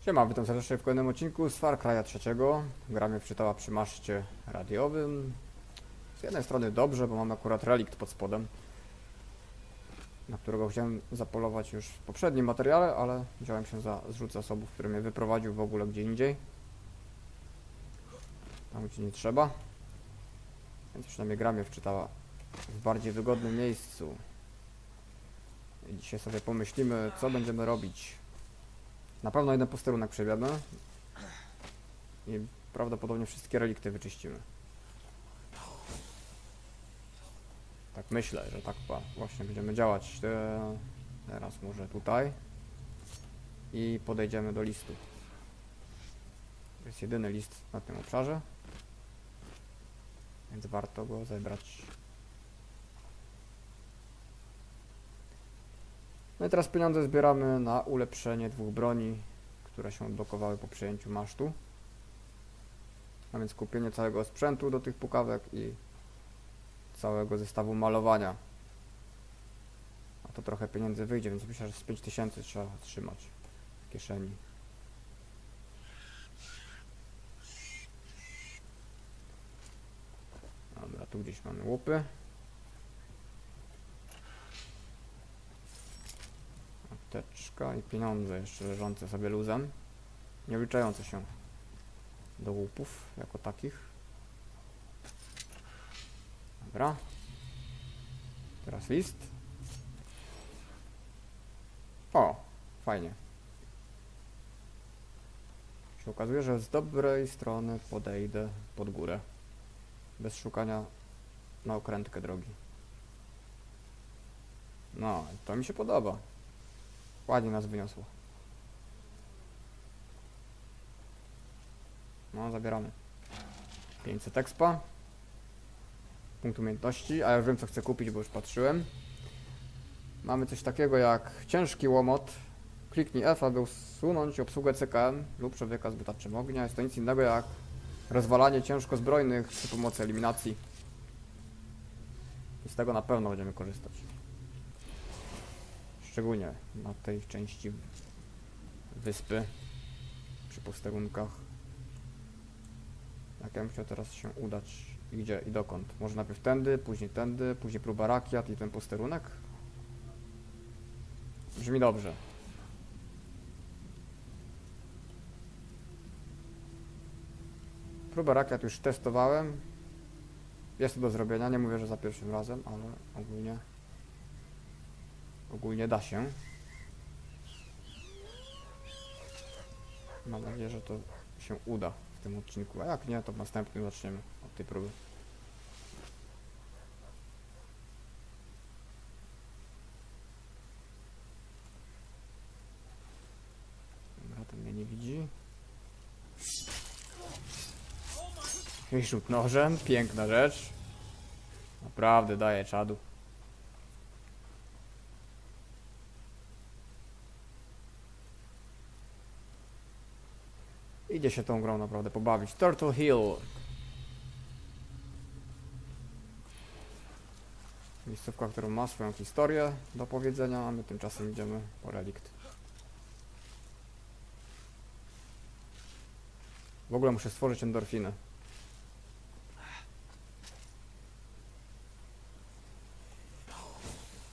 Siema, witam serdecznie w kolejnym odcinku z Far Cry'a trzeciego. Gra mnie wczytała przy maszcie radiowym. Z jednej strony dobrze, bo mam akurat relikt pod spodem, na którego chciałem zapolować już w poprzednim materiale, ale wziąłem się za zrzut zasobów, który mnie wyprowadził w ogóle gdzie indziej. Tam gdzie nie trzeba. Więc przynajmniej gra mnie wczytała w bardziej wygodnym miejscu. I dzisiaj sobie pomyślimy, co będziemy robić. Na pewno jeden posterunek przewiemy i prawdopodobnie wszystkie relikty wyczyścimy. Tak myślę, że tak właśnie będziemy działać. E, Teraz może tutaj i podejdziemy do listu. To jest jedyny list na tym obszarze, więc warto go zebrać. No i teraz pieniądze zbieramy na ulepszenie dwóch broni, które się odblokowały po przejęciu masztu. A więc kupienie całego sprzętu do tych pukawek i całego zestawu malowania. A to trochę pieniędzy wyjdzie, więc myślę, że z 5000 trzeba trzymać w kieszeni. Dobra, tu gdzieś mamy łupy. Apteczka i pieniądze jeszcze leżące sobie luzem. Nie wliczające się do łupów jako takich. Dobra. Teraz list. O, fajnie. Się okazuje, że z dobrej strony podejdę pod górę. Bez szukania na okrętkę drogi. No, to mi się podoba. Ładnie nas wyniosło. No, zabieramy. 500 expa. Punkt umiejętności, a ja już wiem co chcę kupić, bo już patrzyłem. Mamy coś takiego jak ciężki łomot. Kliknij F, aby usunąć obsługę CKM lub człowieka z butaczem ognia. Jest to nic innego jak rozwalanie ciężko zbrojnych przy pomocy eliminacji. I z tego na pewno będziemy korzystać. Szczególnie na tej części wyspy przy posterunkach. Jak ja chciał teraz się udać i gdzie i dokąd? Może najpierw tędy, później tędy, później próba rakiet i ten posterunek? Brzmi dobrze. Próbę rakiet już testowałem. Jest to do zrobienia, nie mówię, że za pierwszym razem, ale ogólnie ogólnie da się. Mam nadzieję, że to się uda w tym odcinku, a jak nie, to w następnym zaczniemy od tej próby. Dobra, ten mnie nie widzi. I rzut nożem, piękna rzecz. Naprawdę daje czadu. Idzie się tą grą naprawdę pobawić. Turtle Hill. Miejscówka, która ma swoją historię do powiedzenia, a my tymczasem idziemy po relikt. W ogóle muszę stworzyć endorfinę.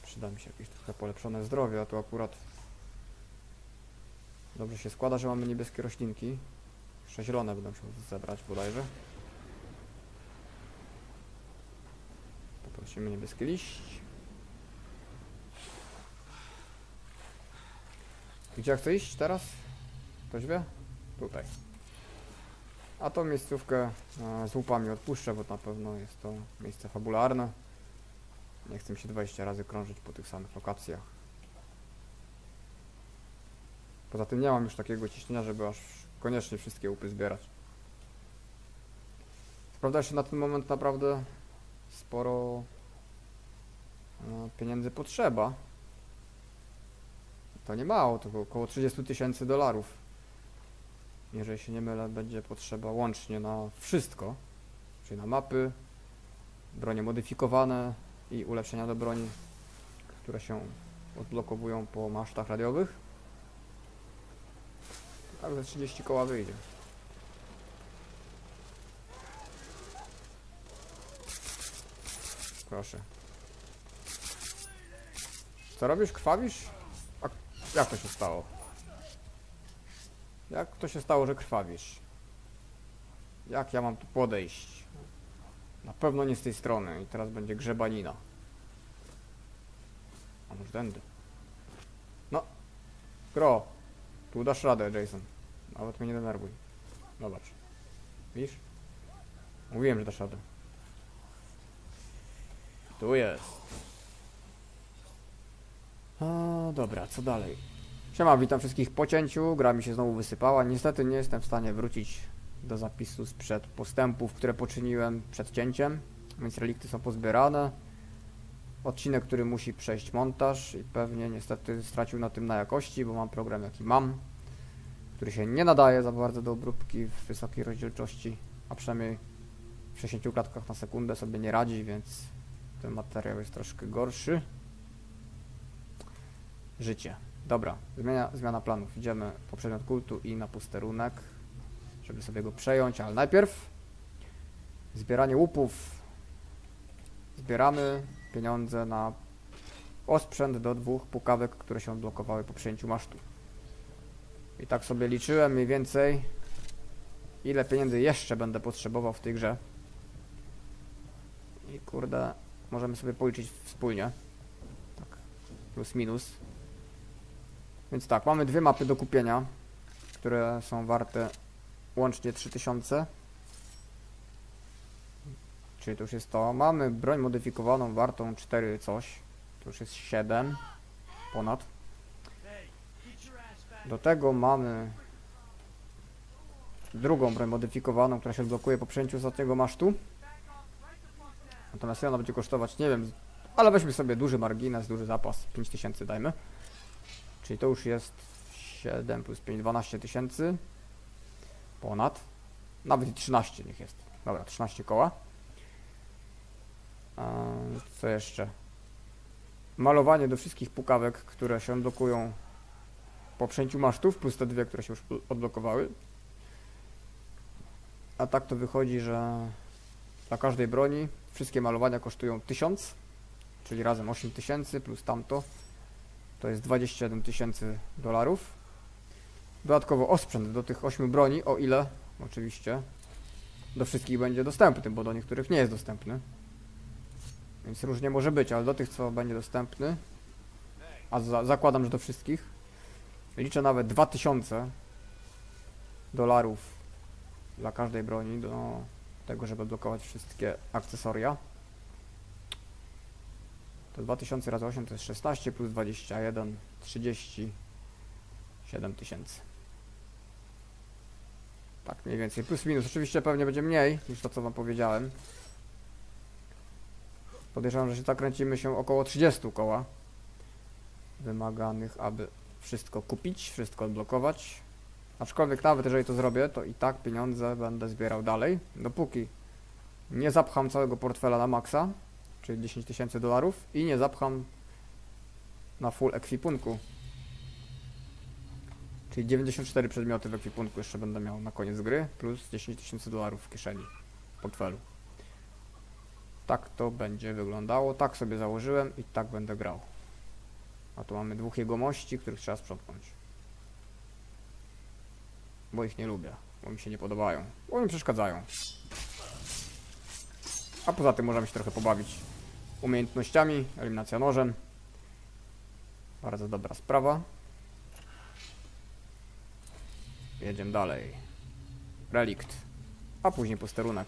Przyda mi się jakieś trochę polepszone zdrowie, a tu akurat dobrze się składa, że mamy niebieskie roślinki. Jeszcze zielone będą się zebrać bodajże. Poprosimy niebieski liść. Gdzie ja chcę iść teraz? Ktoś wie? Tutaj. A tą miejscówkę e, z łupami odpuszczę, bo na pewno jest to miejsce fabularne. Nie chcę się 20 razy krążyć po tych samych lokacjach. Poza tym nie mam już takiego ciśnienia, żeby aż koniecznie wszystkie łupy zbierać. Prawda, jeszcze na ten moment naprawdę sporo e, pieniędzy potrzeba. To nie mało, to około 30 tysięcy dolarów. Jeżeli się nie mylę, będzie potrzeba łącznie na wszystko, czyli na mapy, bronie modyfikowane i ulepszenia do broni, które się odblokowują po masztach radiowych. Tak ze 30 koła wyjdzie. Proszę. Co robisz? Krwawisz? A jak to się stało? Jak to się stało, że krwawisz? Jak ja mam tu podejść? Na pewno nie z tej strony i teraz będzie grzebanina. A może tędy? No. Gro. Tu dasz radę, Jason. Nawet mnie nie denerwuj. Zobacz. Widzisz? Mówiłem, że dasz radę. Tu jest. O, dobra, co dalej? Siema, witam wszystkich po cięciu. Gra mi się znowu wysypała. Niestety nie jestem w stanie wrócić do zapisu sprzed postępów, które poczyniłem przed cięciem, więc relikty są pozbierane. Odcinek, który musi przejść montaż i pewnie niestety stracił na tym na jakości, bo mam program jaki mam, który się nie nadaje za bardzo do obróbki w wysokiej rozdzielczości, a przynajmniej w 60 klatkach na sekundę sobie nie radzi, więc ten materiał jest troszkę gorszy. Życie. Dobra, zmiana, zmiana planów. Idziemy po przedmiot kultu i na pusterunek, żeby sobie go przejąć, ale najpierw zbieranie łupów. Zbieramy pieniądze na osprzęt do dwóch pukawek, które się odblokowały po przyjęciu masztu. I tak sobie liczyłem mniej więcej, ile pieniędzy jeszcze będę potrzebował w tej grze. I kurde, możemy sobie policzyć wspólnie. Tak, plus minus. Więc tak, mamy dwie mapy do kupienia, które są warte łącznie 3000. Czyli to już jest to. Mamy broń modyfikowaną wartą 4 coś. To już jest 7 ponad. Do tego mamy drugą broń modyfikowaną, która się odblokuje po przejęciu ostatniego masztu. Natomiast ona będzie kosztować, nie wiem, ale weźmy sobie duży margines, duży zapas, 5000 dajmy. Czyli to już jest 7 plus 5, 12 tysięcy. Ponad. Nawet i 13 niech jest. Dobra, 13 koła. Co jeszcze? Malowanie do wszystkich pukawek, które się blokują po przejęciu masztów, plus te dwie, które się już odblokowały. A tak to wychodzi, że dla każdej broni wszystkie malowania kosztują 1000, czyli razem 8000 plus tamto to jest 21 tysięcy dolarów. Dodatkowo osprzęt do tych 8 broni, o ile oczywiście do wszystkich będzie dostępny, bo do niektórych nie jest dostępny. Więc różnie może być, ale do tych, co będzie dostępny, a za zakładam, że do wszystkich, liczę nawet 2000 dolarów dla każdej broni do tego, żeby blokować wszystkie akcesoria. To 2000 razy 8 to jest 16 plus 21, 37 tysięcy. Tak mniej więcej, plus minus. Oczywiście pewnie będzie mniej niż to, co wam powiedziałem. Podejrzewam, że się zakręcimy się około 30 koła wymaganych, aby wszystko kupić, wszystko odblokować. Aczkolwiek nawet jeżeli to zrobię, to i tak pieniądze będę zbierał dalej, dopóki nie zapcham całego portfela na maksa, czyli 10 tysięcy dolarów i nie zapcham na full ekwipunku. Czyli 94 przedmioty w ekwipunku jeszcze będę miał na koniec gry, plus 10 tysięcy dolarów w kieszeni, w portfelu. Tak to będzie wyglądało, tak sobie założyłem i tak będę grał. A tu mamy dwóch jegomości, których trzeba sprzątnąć. Bo ich nie lubię, bo mi się nie podobają, bo mi przeszkadzają. A poza tym możemy się trochę pobawić umiejętnościami, eliminacja nożem. Bardzo dobra sprawa. Jedziemy dalej. Relikt. A później posterunek.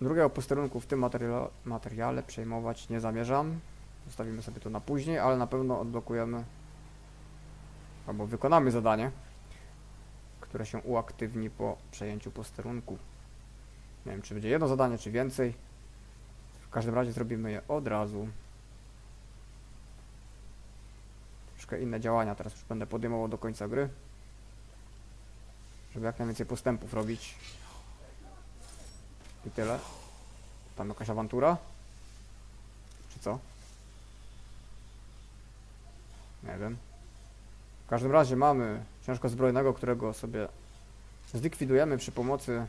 Drugiego posterunku w tym materiale, przejmować nie zamierzam. Zostawimy sobie to na później, ale na pewno odblokujemy albo wykonamy zadanie, które się uaktywni po przejęciu posterunku. Nie wiem, czy będzie jedno zadanie, czy więcej. W każdym razie zrobimy je od razu. Troszkę inne działania teraz już będę podejmował do końca gry. Żeby jak najwięcej postępów robić. I tyle. Tam jakaś awantura? Czy co? Nie wiem. każdym razie mamy ciężko zbrojnego, którego sobie zlikwidujemy przy pomocy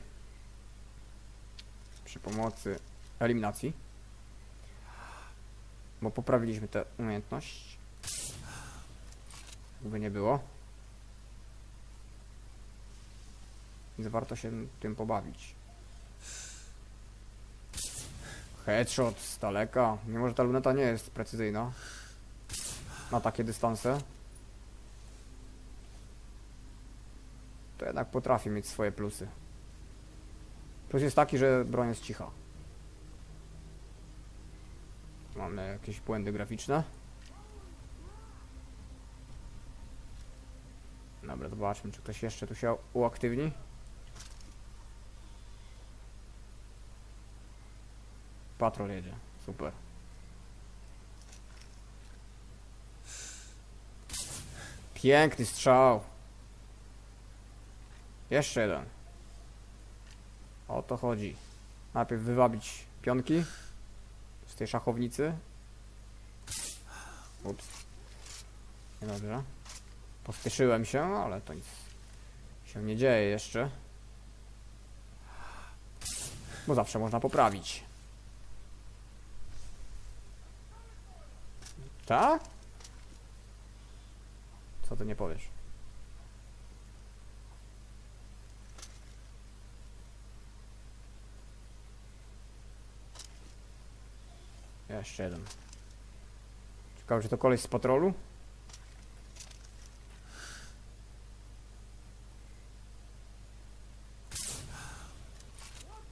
przy pomocy eliminacji. Bo poprawiliśmy tę umiejętność. Jakby nie było. Więc warto się tym pobawić. Headshot z daleka. Mimo, że ta luneta nie jest precyzyjna. Na takie dystanse. To jednak potrafi mieć swoje plusy. Plus jest taki, że broń jest cicha. Mamy jakieś błędy graficzne. Dobra, zobaczmy, czy ktoś jeszcze tu się uaktywni. Patrol jedzie, super. Piękny strzał. Jeszcze jeden. O to chodzi. Najpierw wywabić pionki z tej szachownicy. Ups. Niedobrze. Pospieszyłem się, ale to nic się nie dzieje jeszcze. Bo zawsze można poprawić. Tak? Co ty nie powiesz? Jeszcze jeden. Ciekawe, czy to koleś z patrolu?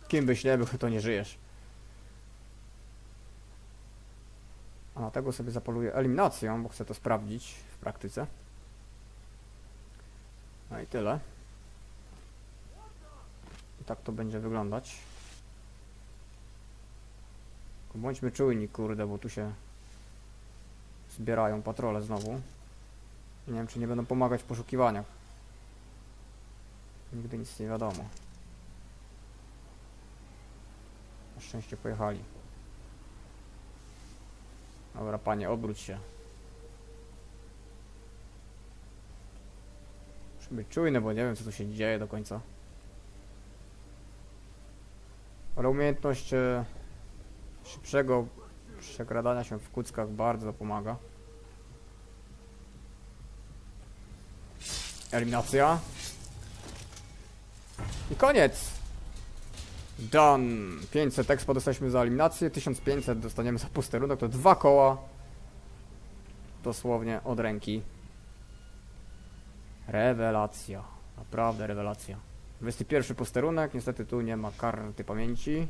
Kim byś nie był, to nie żyjesz. A tego sobie zapoluję eliminacją, bo chcę to sprawdzić w praktyce. No i tyle. I tak to będzie wyglądać. Bądźmy czujni, kurde, bo tu się zbierają patrole znowu. Nie wiem, czy nie będą pomagać w poszukiwaniach. Nigdy nic nie wiadomo. Na szczęście pojechali. Dobra, panie, obróć się. Muszę być czujny, bo nie wiem, co tu się dzieje do końca. Ale umiejętność e, szybszego przekradania się w kuckach bardzo pomaga. Eliminacja. I koniec! Done! 500 expo dostaliśmy za eliminację, 1500 dostaniemy za posterunek, to dwa koła. Dosłownie od ręki. Rewelacja. Naprawdę rewelacja. 21 posterunek, niestety tu nie ma karty pamięci.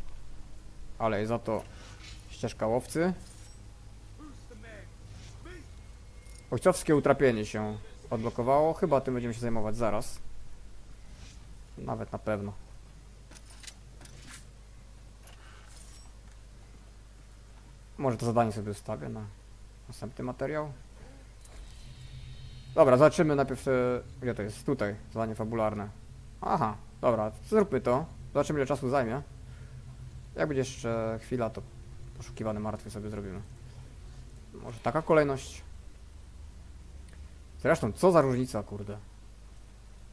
Ale za to ścieżka łowcy. Ojcowskie utrapienie się odblokowało. Chyba tym będziemy się zajmować zaraz. Nawet na pewno. Może to zadanie sobie zostawię na następny materiał. Dobra, zobaczymy najpierw, e, gdzie to jest? Tutaj, zadanie fabularne. Aha, dobra, zróbmy to. Zobaczymy ile czasu zajmie. Jak będzie jeszcze chwila, to poszukiwany martwy sobie zrobimy. Może taka kolejność? Zresztą, co za różnica, kurde.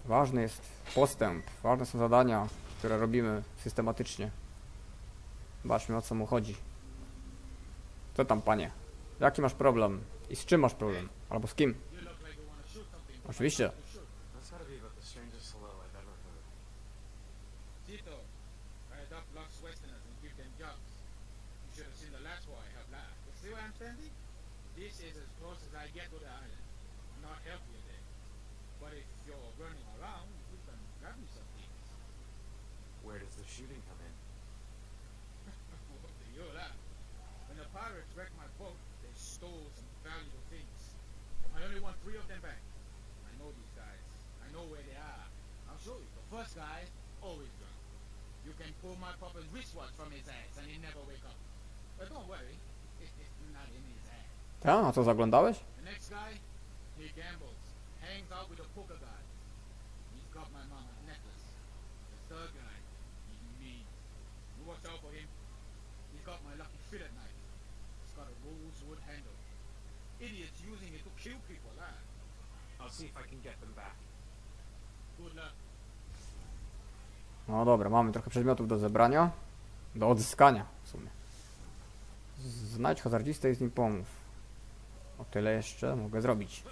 Ważny jest postęp, ważne są zadania, które robimy systematycznie. Zobaczmy o co mu chodzi. Co tam, panie? Jaki masz problem? I z czym masz problem? Albo z kim? Oczywiście. I'm? This is as close as I get to the island. Not help you there. But if you're running around, you can grab me some things. Where does the shooting come in? What do you laugh? When the pirates wrecked my boat, they stole some valuable things. I only want three of them back. I know these guys. I know where they are. I'll show you. The first guy, always drunk. You can pull my puppet's wristwatch from his ass and he'll never wake up. But don't worry, it's not in his ass. Ta, a co zaglądałeś? The next guy, Rosewood handle. Idiots using it to kill people, huh? I'll see if I can get them back. Good luck. No dobra, mamy trochę przedmiotów do zebrania. Do odzyskania w sumie. Znajdź hazardzistę i z nim pomów. O tyle jeszcze mogę zrobić.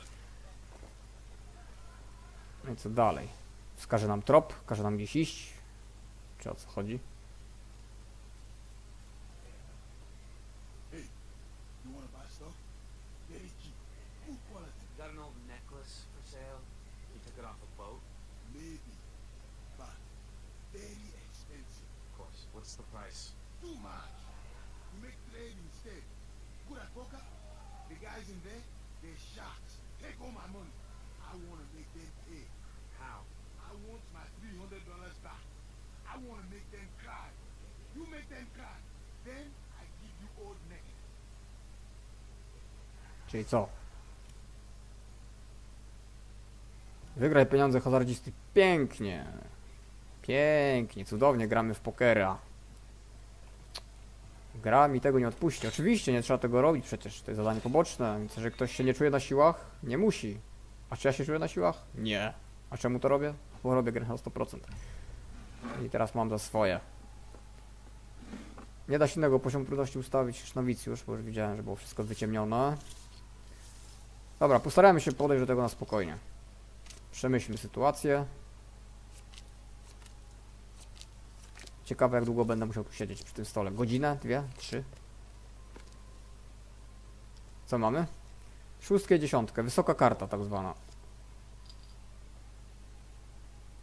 No i co dalej? Wskaże nam trop, każe nam gdzieś iść. Czy o co chodzi? You wanna buy stuff? Very cheap. Good quality. Got an old necklace for sale? You took it off a boat? Maybe. But very expensive. Of course. What's the price? Too much. You make trade instead. Good at poker? The guys in there, they're sharks. Take all my money. I wanna make them pay. How? I want my three hundred dollars back. I wanna make them cry. You make them cry. Then I give you old naked. Czyli co? Wygraj pieniądze hazardzisty. Pięknie. Pięknie, cudownie gramy w pokera. Gra mi tego nie odpuści. Oczywiście nie trzeba tego robić przecież. To jest zadanie poboczne, więc jeżeli ktoś się nie czuje na siłach, nie musi. A czy ja się czuję na siłach? Nie. A czemu to robię? Bo robię grę na 100%. I teraz mam za swoje. Nie da się innego poziomu trudności ustawić niż nowicjusz, bo już widziałem, że było wszystko wyciemnione. Dobra, postaramy się podejść do tego na spokojnie. Przemyślmy sytuację. Ciekawe jak długo będę musiał tu siedzieć przy tym stole. Godzinę? Dwie? Trzy? Co mamy? Szóstkę dziesiątkę. Wysoka karta tak zwana.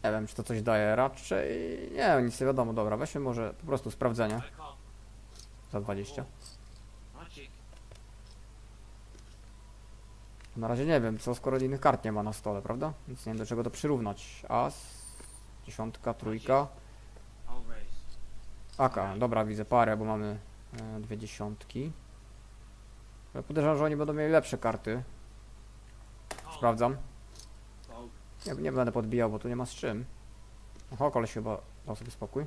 Nie wiem czy to coś daje. Raczej... Nie, nic nie wiadomo. Dobra, weźmy może po prostu sprawdzenie. Za 20. Hunchik. Na razie nie wiem, co skoro innych kart nie ma na stole, prawda? Więc nie wiem do czego to przyrównać. As, dziesiątka, trójka, aka. Dobra, widzę parę, bo mamy e, dwie dziesiątki. Ale podejrzewam, że oni będą mieli lepsze karty. Sprawdzam. Nie, nie będę podbijał, bo tu nie ma z czym. Oho, koleś chyba dał sobie spokój.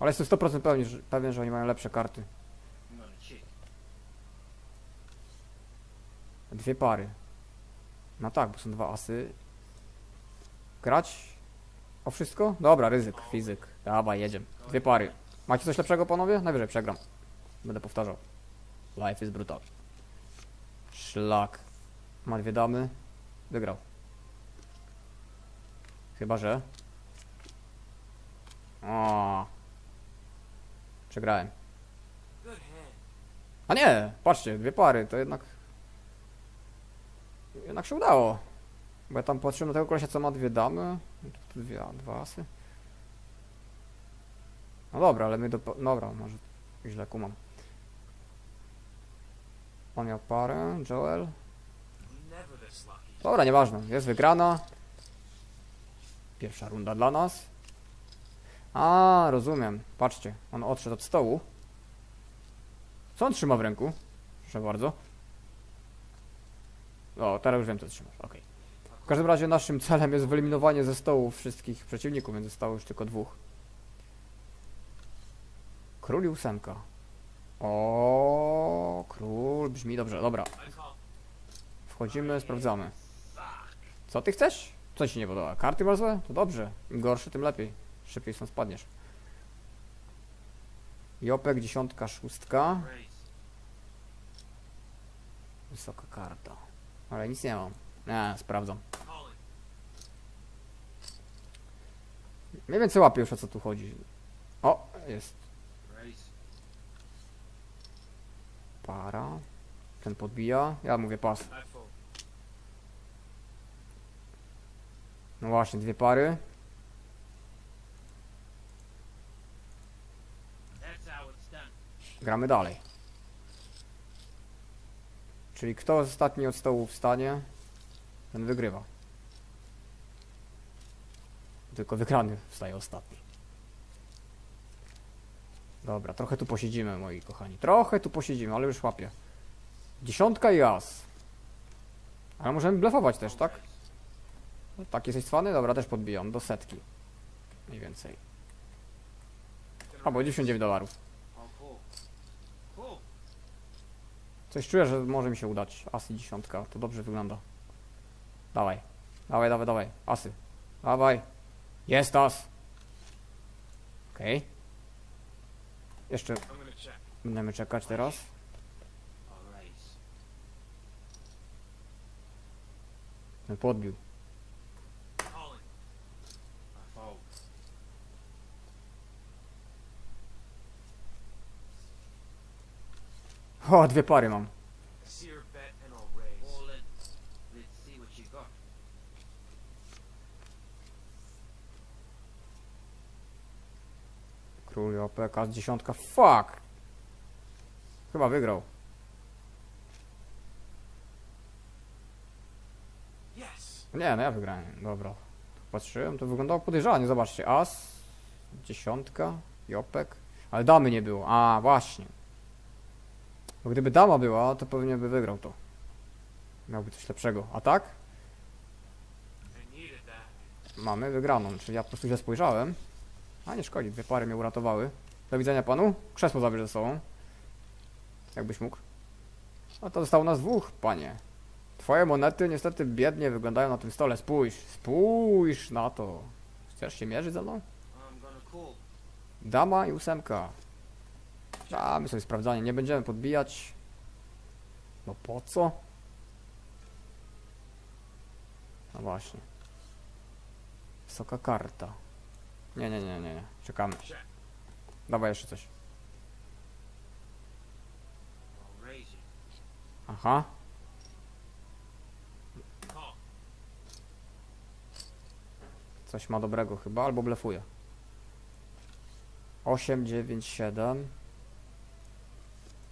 Ale jestem 100% pewien, że, pewien, że oni mają lepsze karty. Dwie pary. No tak, bo są dwa asy. Grać? O wszystko? Dobra, ryzyk, fizyk. Dawaj, jedziemy. Dwie pary. Macie coś lepszego, panowie? Najwyżej przegram. Będę powtarzał. Life is brutal. Szlak. Ma dwie damy. Wygrał. Chyba, że... O. Przegrałem. A nie, patrzcie, dwie pary, to jednak... Jednak się udało. Bo ja tam patrzyłem na tego kolesia, co ma dwie damy. Dwie, dwa asy. No dobra, ale my do... Dobra, może źle kumam. On miał parę, Joel. Dobra, nieważne, jest wygrana. Pierwsza runda dla nas. A, rozumiem. Patrzcie, on odszedł od stołu. Co on trzyma w ręku? Proszę bardzo. O, teraz już wiem co trzymasz, okej. W każdym razie naszym celem jest wyeliminowanie ze stołu wszystkich przeciwników, więc zostało już tylko dwóch. Król i ósemka. O, król brzmi dobrze, dobra. Wchodzimy, sprawdzamy. Co ty chcesz? Co ci nie podoba? Karty masz złe? To dobrze. Im gorsze, tym lepiej. Szybciej stąd spadniesz. Jopek, dziesiątka, szóstka. Wysoka karta. Ale nic nie mam. Nie, sprawdzam. Mniej więcej łapię już o co tu chodzi. O, jest para. Ten podbija. Ja mówię pas. I fold. No właśnie, dwie pary. Gramy dalej. Czyli kto ostatni od stołu wstanie, ten wygrywa. Tylko wygrany wstaje ostatni. Dobra, trochę tu posiedzimy, moi kochani. Trochę tu posiedzimy, ale już łapię. Dziesiątka i as. Ale możemy blefować też, tak? No, tak, jesteś cwany? Dobra, też podbijam. Do setki. Mniej więcej. Albo 99 dolarów. Coś czuję, że może mi się udać. As i dziesiątka, to dobrze wygląda. Dawaj. Dawaj, dawaj, dawaj. Asy. Dawaj. Jest as. Okej. Jeszcze gonna check. będziemy czekać teraz. Podbił. O, dwie pary mam. Król OPK z dziesiątka. Fuck! Chyba wygrał. Nie, no ja wygrałem. Dobra. Patrzyłem, to wyglądało podejrzanie. Zobaczcie, as, dziesiątka, jopek. Ale damy nie było. A, właśnie. Bo gdyby dama była, to pewnie by wygrał to. Miałby coś lepszego. A tak? Mamy wygraną. Czyli ja po prostu źle spojrzałem. A nie szkodzi, dwie pary mnie uratowały. Do widzenia panu. Krzesło zabierz ze sobą. Jakbyś mógł. A to zostało nas dwóch, panie. Twoje monety niestety biednie wyglądają na tym stole. Spójrz, spójrz na to. Chcesz się mierzyć ze mną? Dama i ósemka. Damy sobie sprawdzanie, nie będziemy podbijać. No po co? No właśnie. Wysoka karta. Nie, nie, nie, nie, nie. Czekamy. Dawaj jeszcze coś. Aha. Coś ma dobrego chyba, albo blefuje. 8, 9, 7.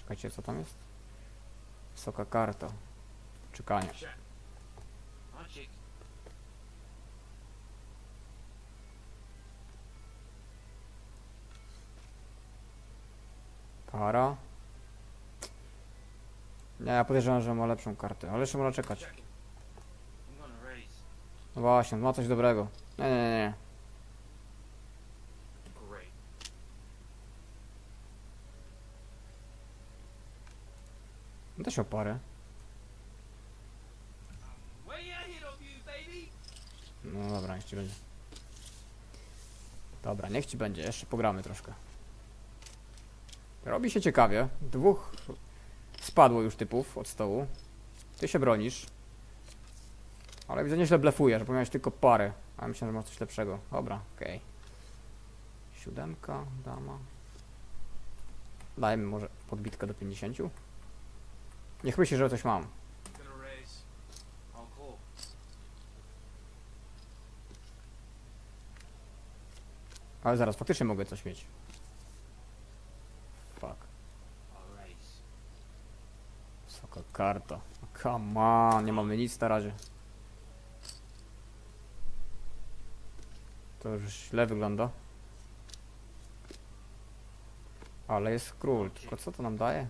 Czekajcie, co tam jest? Wysoka karta. Czekanie. Para. Nie, ja podejrzewam, że ma lepszą kartę, ale jeszcze można czekać. No właśnie, ma coś dobrego. Nie, nie, nie, nie. Great. No też o parę. No dobra, niech ci będzie. Dobra, niech ci będzie, jeszcze pogramy troszkę. Robi się ciekawie. Dwóch spadło już typów od stołu. Ty się bronisz. Ale widzę, nieźle blefujesz, bo miałeś tylko parę. A ja myślałem, że masz coś lepszego. Dobra, okej. Siódemka, dama. Dajmy może podbitkę do 50. Niech myśli, że coś mam. Ale zaraz, faktycznie mogę coś mieć. Fuck. Wysoka karta. Come on, nie mamy nic na razie. To już źle wygląda. Ale jest król, tylko co to nam daje?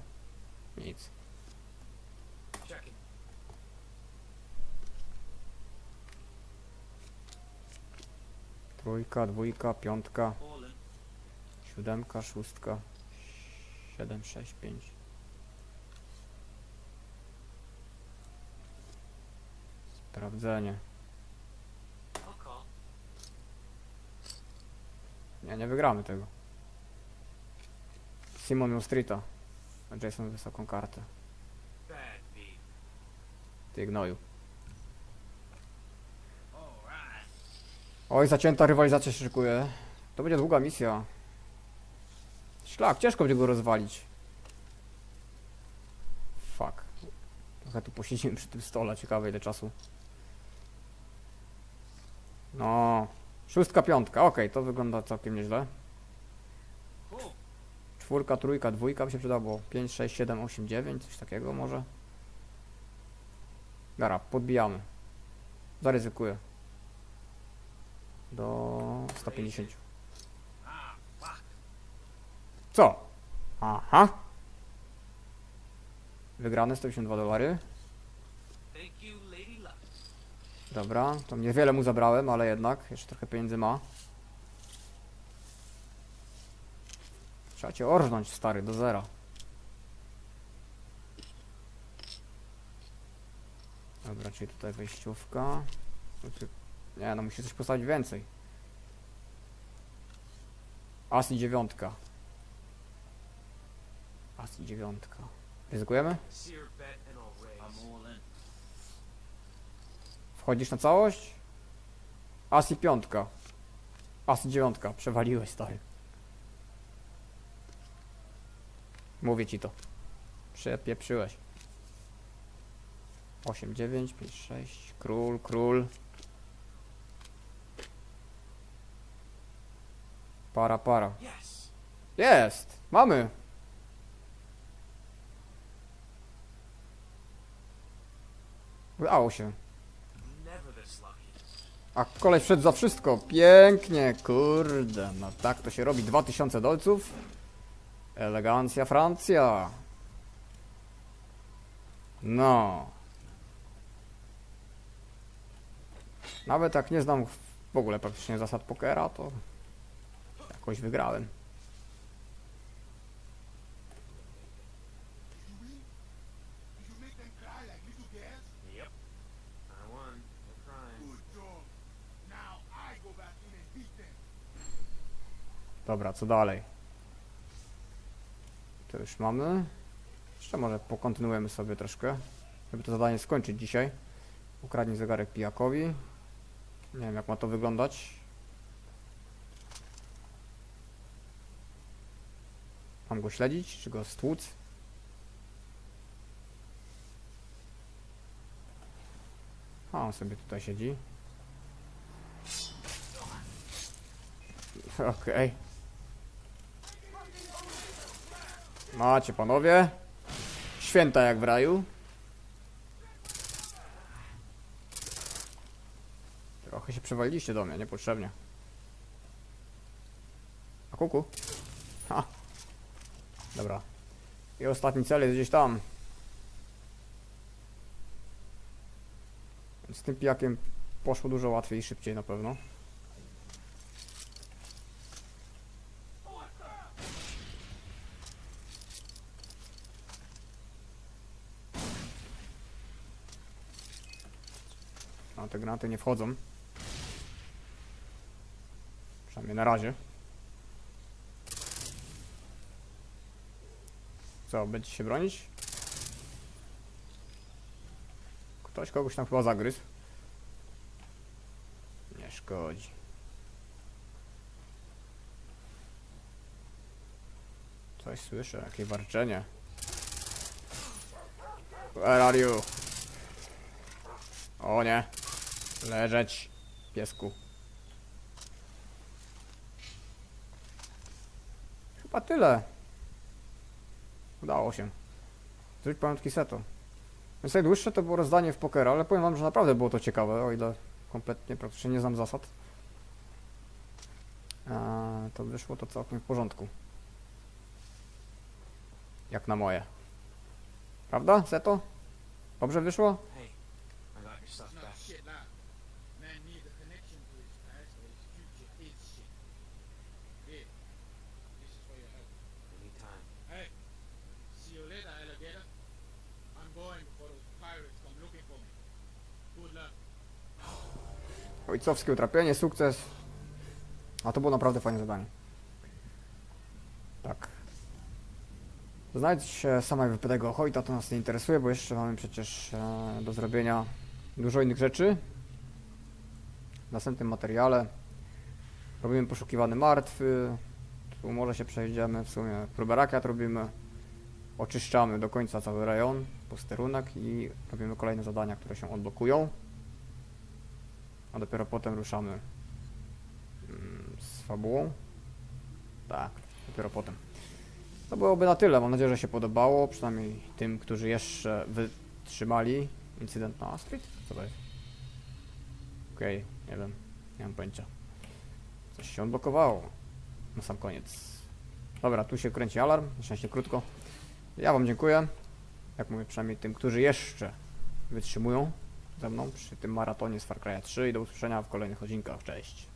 Nic. Trójka, dwójka, piątka, siódemka, szóstka, siedem, sześć, pięć. Sprawdzenie. Nie, nie wygramy tego. Simon miał streeta, a Jason wysoką kartę. Ty gnoju. Oj, zacięta rywalizacja się szykuje. To będzie długa misja. Szlak, ciężko będzie go rozwalić. Fuck. Trochę tu posiedzimy przy tym stole, ciekawe ile czasu. No. Szóstka, piątka, okej, to wygląda całkiem nieźle. Czwórka, trójka, dwójka by się przydało. 5, 6, 7, 8, 9, coś takiego może. Dobra, podbijamy. Zaryzykuję. Do 150. Ah, fuck. Co? Aha. Wygrane 152 dolary. Dobra, to niewiele mu zabrałem, ale jednak jeszcze trochę pieniędzy ma. Trzeba cię orżnąć, stary, do zera. Dobra, czyli tutaj wejściówka. Nie no, musi coś postawić więcej. As i dziewiątka. As i dziewiątka. Ryzykujemy? Wchodzisz na całość? As i piątka. As i dziewiątka. Przewaliłeś, stary. Mówię ci to. Przepieprzyłeś. 8, 9, 5, 6. Król, król. Para, para. Jest! Mamy! Udało się. A koleś wszedł za wszystko. Pięknie, kurde. No tak to się robi. 2000 dolców. Elegancja Francja. No. Nawet jak nie znam w ogóle praktycznie zasad pokera, to jakoś wygrałem. Dobra, co dalej? To już mamy. Jeszcze może pokontynuujemy sobie troszkę, żeby to zadanie skończyć dzisiaj. Ukradnij zegarek pijakowi. Nie wiem jak ma to wyglądać. Mam go śledzić, czy go stłuc? A, on sobie tutaj siedzi. Okej. Macie panowie. Święta jak w raju. Trochę się przewaliliście do mnie, niepotrzebnie. A kuku? Ha. Dobra. I ostatni cel jest gdzieś tam. Z tym pijakiem poszło dużo łatwiej i szybciej na pewno. A te granaty nie wchodzą. Przynajmniej na razie. Co, będzie się bronić? Ktoś kogoś tam chyba zagryzł. Nie szkodzi. Coś słyszę, jakie warczenie. Where are you? O nie. Leżeć, piesku. Chyba tyle. Udało się. Zrzuć pamiątki seto. Więc najdłuższe to było rozdanie w pokera, ale powiem wam, że naprawdę było to ciekawe, o ile kompletnie praktycznie nie znam zasad. Eee, to wyszło to całkiem w porządku. Jak na moje. Prawda, Seto? Dobrze wyszło? Hey, I got your stuff It's not back. shit loud. Man needs a connection to his past or his future is shit. Here, this is for your help. Anytime. Hey, see you later, alligator. I'm going before those pirates come looking for me. Good luck. Ojcowskie utrapienie, sukces. A to było naprawdę fajne zadanie. Tak. Znajdź e, samej wypytego Hojta, to nas nie interesuje, bo jeszcze mamy przecież e, do zrobienia dużo innych rzeczy. W następnym materiale robimy poszukiwany martwy. Tu może się przejdziemy, w sumie próbę rakiet robimy. Oczyszczamy do końca cały rejon, posterunek i robimy kolejne zadania, które się odblokują a dopiero potem ruszamy mm, z fabułą. Tak, dopiero potem. To byłoby na tyle. Mam nadzieję, że się podobało. Przynajmniej tym, którzy jeszcze wytrzymali incydent na Street. Co to jest? Okej, nie wiem. Nie mam pojęcia. Coś się odblokowało. Na sam koniec. Dobra, tu się kręci alarm. Na szczęście krótko. Ja Wam dziękuję. Jak mówię, przynajmniej tym, którzy jeszcze wytrzymują ze mną przy tym maratonie z Far Cry 3 i do usłyszenia w kolejnych odcinkach. Cześć.